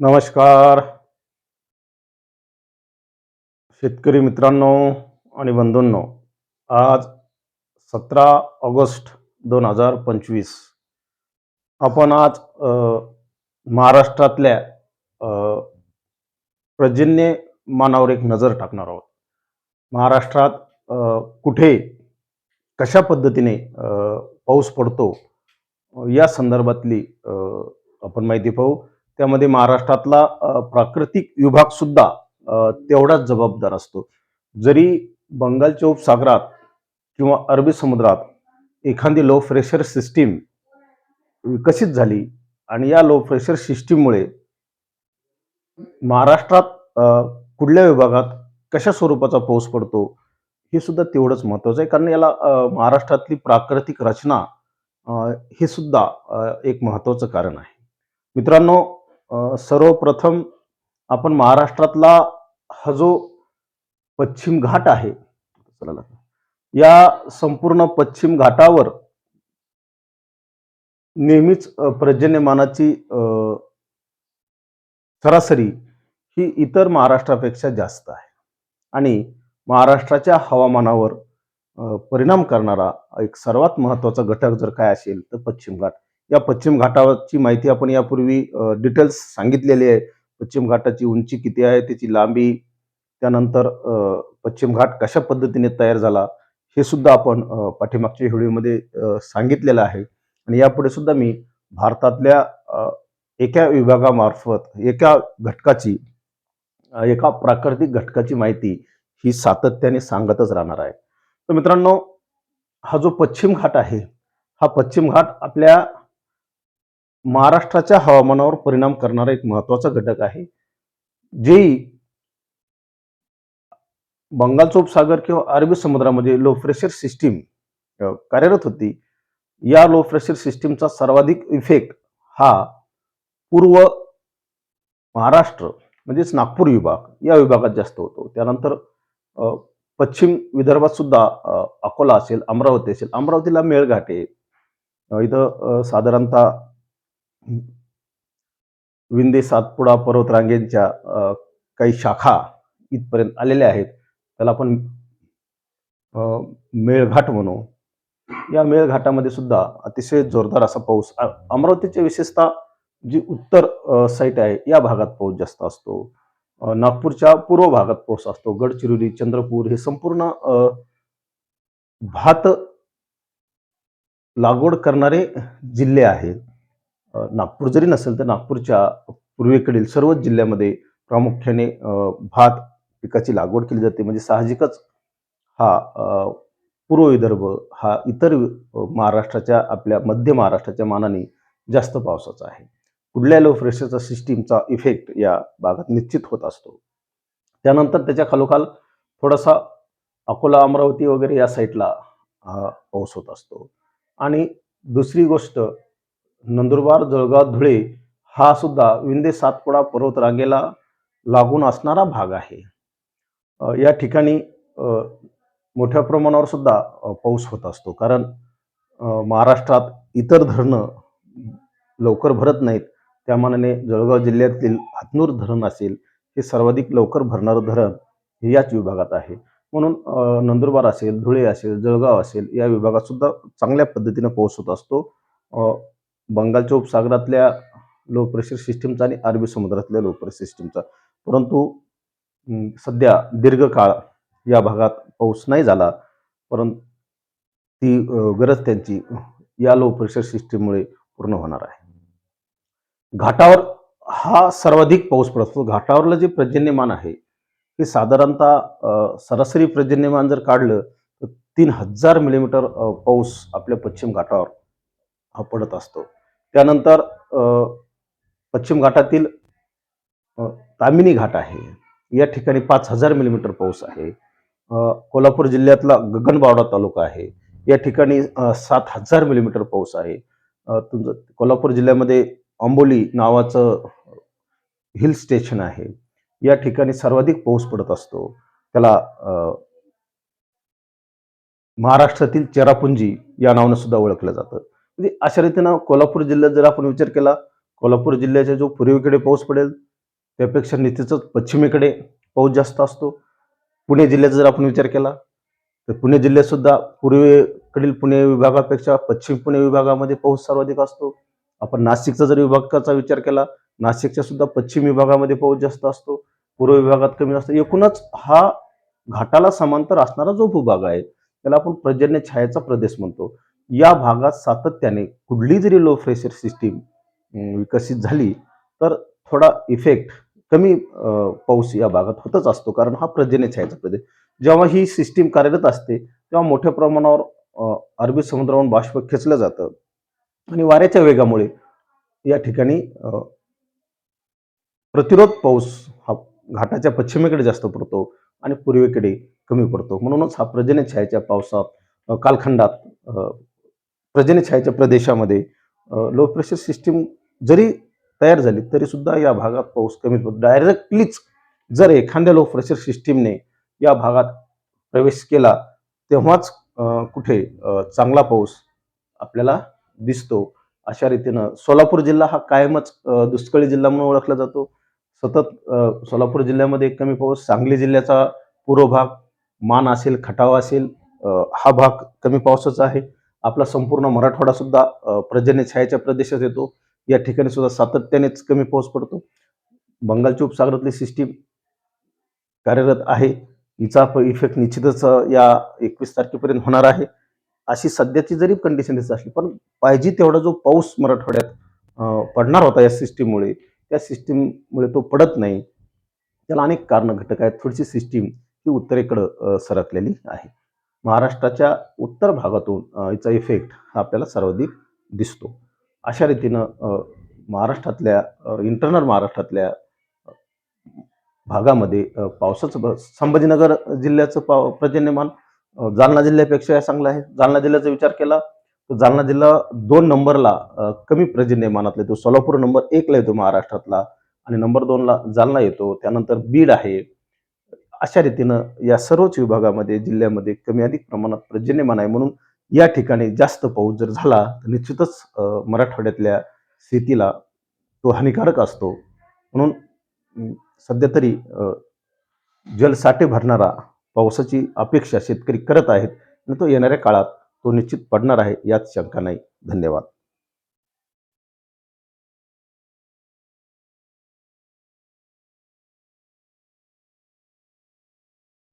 नमस्कार. शेतकरी मित्रांनो आणि बंधूंनो आज सतरा ऑगस्ट दोन हजार पंचवीस. आपण आज महाराष्ट्रातल्या अ, पर्जन्यमानावर एक नजर टाकणार आहोत. महाराष्ट्रात कुठे कशा पद्धतीने पाऊस पडतो या संदर्भातली आपण माहिती पाहू. त्यामध्ये महाराष्ट्रातला प्राकृतिक विभाग सुद्धा तेवढाच जबाबदार असतो. जरी बंगालच्या उपसागरात किंवा अरबी समुद्रात एखादी लो प्रेशर सिस्टीम विकसित झाली आणि या लो प्रेशर सिस्टीममुळे महाराष्ट्रात कुठल्या विभागात कशा स्वरूपाचा पाऊस पडतो हे सुद्धा तेवढंच महत्त्वाचं आहे. कारण याला महाराष्ट्रातली प्राकृतिक रचना हे सुद्धा एक महत्त्वाचं कारण आहे. मित्रांनो सर्वप्रथम आपण महाराष्ट्रातला हा जो पश्चिम घाट आहे या संपूर्ण पश्चिम घाटावर नेहमीच पर्जन्यमानाची सरासरी ही इतर महाराष्ट्रापेक्षा जास्त आहे. आणि महाराष्ट्राच्या हवामानावर परिणाम करणारा एक सर्वात महत्त्वाचा घटक जर काय असेल तर पश्चिम घाट. या पश्चिम घाटाची माहिती आपण यापूर्वी डिटेल्स सांगितलेली आहे. पश्चिम घाटाची उंची किती आहे त्याची लांबी त्यानंतर पश्चिम घाट कशा पद्धतीने तयार झाला हे सुद्धा आपण पाठीमागच्या व्हिडिओमध्ये सांगितलेलं आहे. आणि यापुढे सुद्धा मी भारतातल्या एका विभागामार्फत एका घटकाची एका प्राकृतिक घटकाची माहिती ही सातत्याने सांगतच राहणार आहे. तर मित्रांनो हा जो पश्चिम घाट आहे हा पश्चिम घाट आपल्या महाराष्ट्राच्या हवामानावर परिणाम करणारा एक महत्त्वाचा घटक आहे जे बंगालचा उपसागर किंवा अरबी समुद्रामध्ये लो प्रेशर सिस्टीम कार्यरत होती. या लो प्रेशर सिस्टीमचा सर्वाधिक इफेक्ट हा पूर्व महाराष्ट्र म्हणजेच नागपूर विभाग या विभागात जास्त होतो. त्यानंतर पश्चिम विदर्भात सुद्धा अकोला असेल अमरावती असेल अमरावतीला मेळघाट आहे. इथं साधारणतः विंदे सातपुडा पर्वतरांगेंच्या काही शाखा इथपर्यंत आलेल्या आहेत. त्याला आपण मेळघाट म्हणू. या मेळघाटामध्ये सुद्धा अतिशय जोरदार असा पाऊस अमरावतीची विशेषतः जी उत्तर साईट आहे या भागात पाऊस जास्त असतो. नागपूरच्या पूर्व भागात पाऊस असतो. गडचिरोली चंद्रपूर हे संपूर्ण भात लागवड करणारे जिल्हे आहेत. नागपूर जरी नसेल तर नागपूरच्या पूर्वेकडील सर्वच जिल्ह्यामध्ये प्रामुख्याने भात पिकाची लागवड केली जाते. म्हणजे साहजिकच हा पूर्व विदर्भ हा इतर महाराष्ट्राच्या आपल्या मध्य महाराष्ट्राच्या मानाने जास्त पावसाचा आहे. कुठल्या लो प्रेशरचा सिस्टीमचा इफेक्ट या भागात निश्चित होत असतो. त्यानंतर त्याच्या खालोखाल थोडासा अकोला अमरावती वगैरे या साईडला हा पाऊस होत असतो. आणि दुसरी गोष्ट नंदुरबार जळगाव धुळे हा सुद्धा विंदे सातपुडा पर्वतरांगेला लागून असणारा भाग आहे. या ठिकाणी मोठ्या प्रमाणावर सुद्धा पाऊस होत असतो. कारण महाराष्ट्रात इतर धरणं लवकर भरत नाहीत. त्या मानाने जळगाव जिल्ह्यातील हातनूर धरण असेल हे सर्वाधिक लवकर भरणारं धरण हे याच विभागात आहे. म्हणून नंदुरबार असेल धुळे असेल जळगाव असेल या विभागात सुद्धा चांगल्या पद्धतीनं पाऊस होत असतो. बंगालच्या उपसागरातल्या लो प्रेशर सिस्टीमचा आणि अरबी समुद्रातल्या लो प्रेशर सिस्टीमचा. परंतु सध्या दीर्घकाळ या भागात पाऊस नाही झाला. परंतु ती गरज त्यांची या लो प्रेशर सिस्टीममुळे पूर्ण होणार आहे. घाटावर हा सर्वाधिक पाऊस पडतो घाटावरलं जे पर्जन्यमान आहे ते साधारणतः सरासरी पर्जन्यमान जर काढलं तर तीन हजार मिलीमीटर पाऊस आपल्या पश्चिम घाटावर हा पडत असतो. त्यानंतर पश्चिम घाटातील तामिनी घाट आहे. या ठिकाणी पाच हजार मिलीमीटर पाऊस आहे. कोल्हापूर जिल्ह्यातला गगनबावडा तालुका आहे. या ठिकाणी सात हजार मिलीमीटर पाऊस आहे. तुमचं कोल्हापूर जिल्ह्यामध्ये आंबोली नावाचं हिल स्टेशन आहे. या ठिकाणी सर्वाधिक पाऊस पडत असतो. त्याला महाराष्ट्रातील चेरापुंजी या नावानं सुद्धा ओळखलं जातं. म्हणजे अशा रीतीनं कोल्हापूर जिल्ह्यात जर आपण विचार केला कोल्हापूर जिल्ह्याच्या जो पूर्वेकडे पाऊस पडेल त्यापेक्षा निश्चितच पश्चिमेकडे पाऊस जास्त असतो. पुणे जिल्ह्याचा जर आपण विचार केला तर पुणे जिल्ह्यात सुद्धा पूर्वेकडील पुणे विभागापेक्षा पश्चिम पुणे विभागामध्ये पाऊस सर्वाधिक असतो. आपण नाशिकचा जर विभागाचा विचार केला नाशिकच्या सुद्धा पश्चिम विभागामध्ये पाऊस जास्त असतो. पूर्व विभागात कमी असतो एकूणच हा घाटाला समांतर असणारा जो भूभाग आहे त्याला आपण पर्जन्य छायाचा प्रदेश म्हणतो. या भागात सातत्याने कुठली जरी लो प्रेशर सिस्टीम विकसित झाली तर थोडा इफेक्ट कमी पाऊस या भागात होतच असतो. कारण हा पर्जन्य छायाचा प्रदेश जेव्हा ही सिस्टीम कार्यरत असते तेव्हा मोठ्या प्रमाणावर अरबी समुद्रावरून बाष्प खेचलं जातं. आणि वाऱ्याच्या वेगामुळे या ठिकाणी प्रतिरोध पाऊस हा घाटाच्या पश्चिमेकडे जास्त पडतो आणि पूर्वेकडे कमी पडतो. म्हणूनच हा प्रजनन छायाच्या पावसात कालखंडात अं, छायाच्या प्रदेशामध्ये लो प्रेशर सिस्टीम जरी तयार झाली तरी सुद्धा या भागात पाऊस कमी होतो डायरेक्टलीच जर एखाद्या लो प्रेशर सिस्टीमने या भागात प्रवेश केला तेव्हाच कुठे चांगला पाऊस आपल्याला दिसतो. अशा रीतीनं सोलापूर जिल्हा हा कायमच दुष्काळी जिल्हा म्हणून ओळखला जातो. सतत सोलापूर जिल्ह्यामध्ये कमी पाऊस सांगली जिल्ह्याचा पूर्व भाग मान असेल खटाव असेल हा भाग कमी पावसाचा आहे. आपला संपूर्ण मराठवाडा सुद्धा पर्जन्य छायाच्या प्रदेशात येतो. या ठिकाणी सुद्धा सातत्यानेच कमी पाऊस पडतो. बंगालची उपसागरातली सिस्टीम कार्यरत आहे. हिचा इफेक्ट निश्चितच या एकवीस तारखेपर्यंत होणार आहे. अशी सध्याची जरी कंडिशन असली पण पाहिजे तेवढा जो पाऊस मराठवाड्यात पडणार होता या सिस्टीममुळे त्या सिस्टीममुळे तो पडत नाही. त्याला अनेक कारण घटक आहेत. थोडीशी सिस्टीम ही उत्तरेकडं सरकलेली आहे. महाराष्ट्राच्या उत्तर भागातून याचा इफेक्ट हा आपल्याला सर्वाधिक दिसतो. अशा रीतीनं महाराष्ट्रातल्या इंटरनल महाराष्ट्रातल्या भागामध्ये पावसाचं संभाजीनगर जिल्ह्याचं पाव पर्जन्यमान जालना जिल्ह्यापेक्षा चांगलं आहे. जालना जिल्ह्याचा विचार केला तर जालना जिल्हा दोन नंबरला कमी पर्जन्यमानातला येतो. सोलापूर नंबर एकला येतो महाराष्ट्रातला आणि नंबर दोनला जालना येतो. त्यानंतर बीड आहे. अशा रीतीनं या सर्वच विभागामध्ये जिल्ह्यामध्ये कमी अधिक प्रमाणात पर्जन्यमान आहे म्हणून या ठिकाणी जास्त पाऊस जर झाला तर निश्चितच मराठवाड्यातल्या शेतीला तो हानिकारक असतो. म्हणून सध्या तरी जलसाठे भरणारा पावसाची अपेक्षा शेतकरी करत आहेत आणि तो येणाऱ्या काळात तो निश्चित पडणार आहे यात शंका नाही. धन्यवाद.